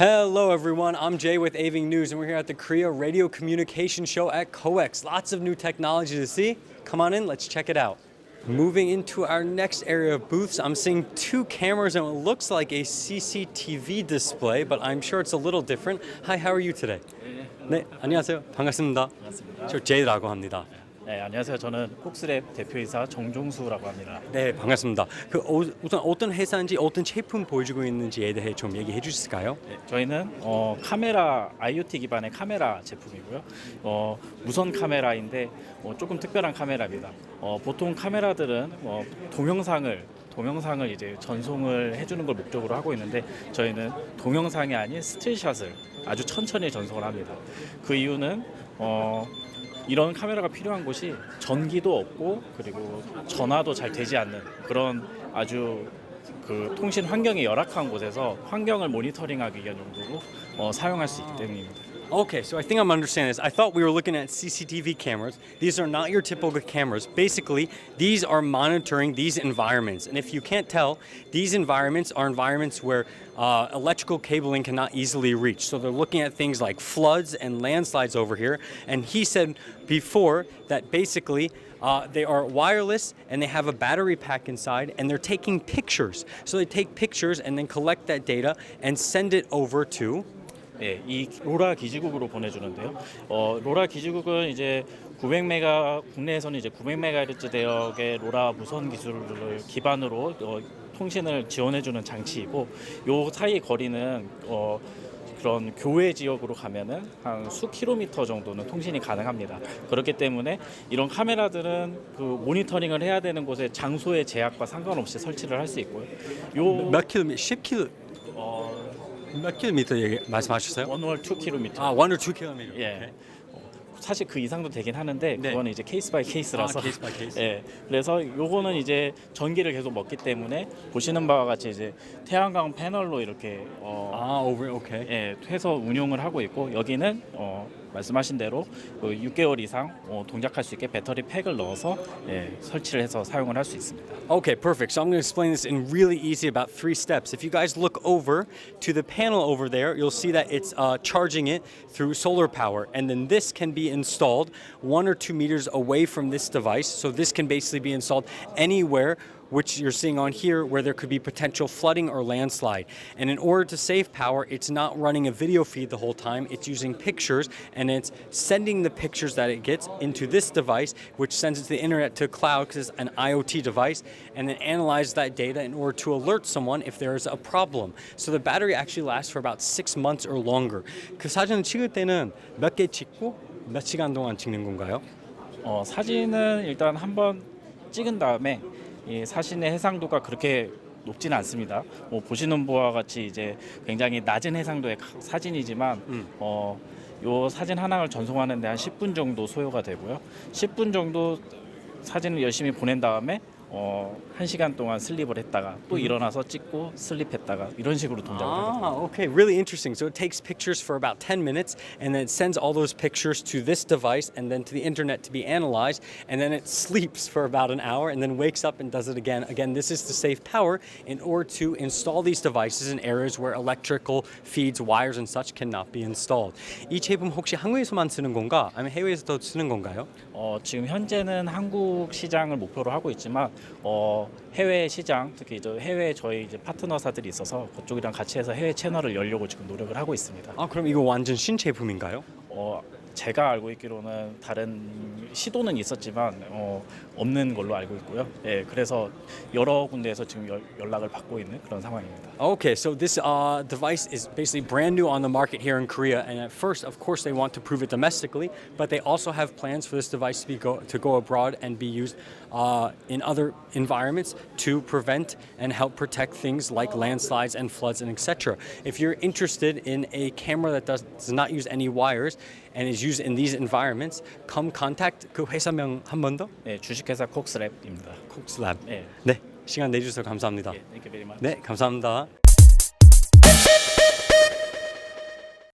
Hello, everyone. I'm Jay with Aving News, and we're here at the Korea Radio Communication Show at COEX. Lots of new technology to see. Come on in, let's check it out. Moving into our next area of booths, I'm seeing two cameras and what looks like a CCTV display, but I'm sure it's a little different. Hi, how are you today? 네, 안녕하세요. 반갑습니다. 반갑습니다. 저 제이라고 합니다. 네, 안녕하세요. 저는 콕스랩 대표이사 정종수라고 합니다. 네, 반갑습니다. 그 어, 우선 어떤 회사인지 어떤 제품 보여주고 있는지에 대해 좀 얘기해 주실까요? 네, 저희는 어, 카메라 IoT 기반의 카메라 제품이고요. 어, 무선 카메라인데 어, 조금 특별한 카메라입니다. 어, 보통 카메라들은 어, 동영상을 동영상을 이제 전송을 해주는 걸 목적으로 하고 있는데 저희는 동영상이 아닌 스틸샷을 아주 천천히 전송을 합니다. 그 이유는 어, 이런 카메라가 필요한 곳이 전기도 없고 그리고 전화도 잘 되지 않는 그런 아주 그 통신 환경이 열악한 곳에서 환경을 모니터링하기 위한 용도로 어, 사용할 수 있기 때문입니다. Okay, so I think I'm understanding this. I thought we were looking at CCTV cameras. These are not your typical cameras. Basically, these are monitoring these environments. And if you can't tell, these environments are environments where uh, electrical cabling cannot easily reach. So they're looking at things like floods and landslides over here. And he said before that basically uh, they are wireless and they have a battery pack inside and they're taking pictures. So they take pictures and then collect that data and send it over to 예, 이 로라 기지국으로 보내주는데요. 어, 로라 기지국은 이제 900메가 국내에서는 이제 900메가헤르츠 대역의 로라 무선 기술을 기반으로 어, 통신을 지원해주는 장치이고 요 사이 거리는 어, 그런 교외 지역으로 가면은 한 수 킬로미터 정도는 통신이 가능합니다. 그렇기 때문에 이런 카메라들은 그 모니터링을 해야 되는 곳에 장소의 제약과 상관없이 설치를 할 수 있고요. 요 몇 킬로미터? 10 킬로 어, 몇 킬로미터 얘기 말씀하셨어요? 원월 2km. 아, 1 or 2 킬로미터. 예. 어, 사실 그 이상도 되긴 하는데 네. 그거는 이제 케이스 바이 케이스라서 아, 케이스 바이 케이스. 예. 그래서 요거는 이제 전기를 계속 먹기 때문에 보시는 바와 같이 이제 태양광 패널로 이렇게 어 아. 오케이. 예, 해서 운용을 하고 있고 여기는 어 말씀하신 대로 그 6개월 이상 어, 동작할 수 있게 배터리 팩을 넣어서 예, 설치를 해서 사용을 할 수 있습니다. Okay, perfect. So I'm going to explain this in really easy about three steps. If you guys look over to the panel over there, you'll see that it's uh, charging it through solar power. And then this can be installed one or two meters away from this device. So this can basically be installed anywhere which you're seeing on here where there could be potential flooding or landslide. And in order to save power, it's not running a video feed the whole time. It's using pictures and it's sending the pictures that it gets into this device, which sends it to the internet to cloud because it's an IoT device, and then analyzes that data in order to alert someone if there is a problem. So the battery actually lasts for about six months or longer. 그 사진을 찍을 때는 몇 개 찍고 몇 시간 동안 찍는 건가요? 어, 사진은 일단 한번 찍은 다음에 이 사진의 해상도가 그렇게 높지는 않습니다. 뭐 보시는 바와 같이 이제 굉장히 낮은 해상도의 가- 사진이지만 어, 요 사진 하나를 전송하는 데 한 10분 정도 소요가 되고요. 10분 정도 사진을 열심히 보낸 다음에 어, 1시간 동안 슬립을 했다가 또 일어나서 찍고 슬립했다가 이런 식으로 동작을 하게 됩니다. Ah, okay, really interesting. So it takes pictures for about 10 minutes and then it sends all those pictures to this device and then to the internet to be analyzed. And then it sleeps for about an hour and then wakes up and does it again. Again, this is to save power in order to install these devices in areas where electrical feeds, wires, and such cannot be installed. 이 제품 혹시 한국에서만 쓰는 건가? 아니면 해외에서도 쓰는 건가요? 어, 지금 현재는 한국 시장을 목표로 하고 있지만 어, 해외 시장 특히 이제 해외 저희 이제 파트너사들이 있어서 그쪽이랑 같이 해서 해외 채널을 열려고 지금 노력을 하고 있습니다. 아, 그럼 이거 완전 신제품인가요? 어, 제가 알고 있기로는 다른 시도는 있었지만 어, 없는 걸로 알고 있고요. 예, 그래서 여러 군데에서 지금 연- 연락을 받고 있는 그런 상황입니다. Okay, so this uh, device is basically brand new on the market here in Korea, and at first, of course, they want to prove it domestically, but they also have plans for this device to be go to go abroad and be used uh, in other environments to prevent and help protect things like landslides and floods and etc. If you're interested in a camera that does, does not use any wires and is used in these environments, come contact 그 회사명 한 번 더. 예, 주식회사 콕스랩입니다. 콕스랩. 예. 네, 시간 내주셔서 감사합니다. 예, thank you very much. 네, 감사합니다.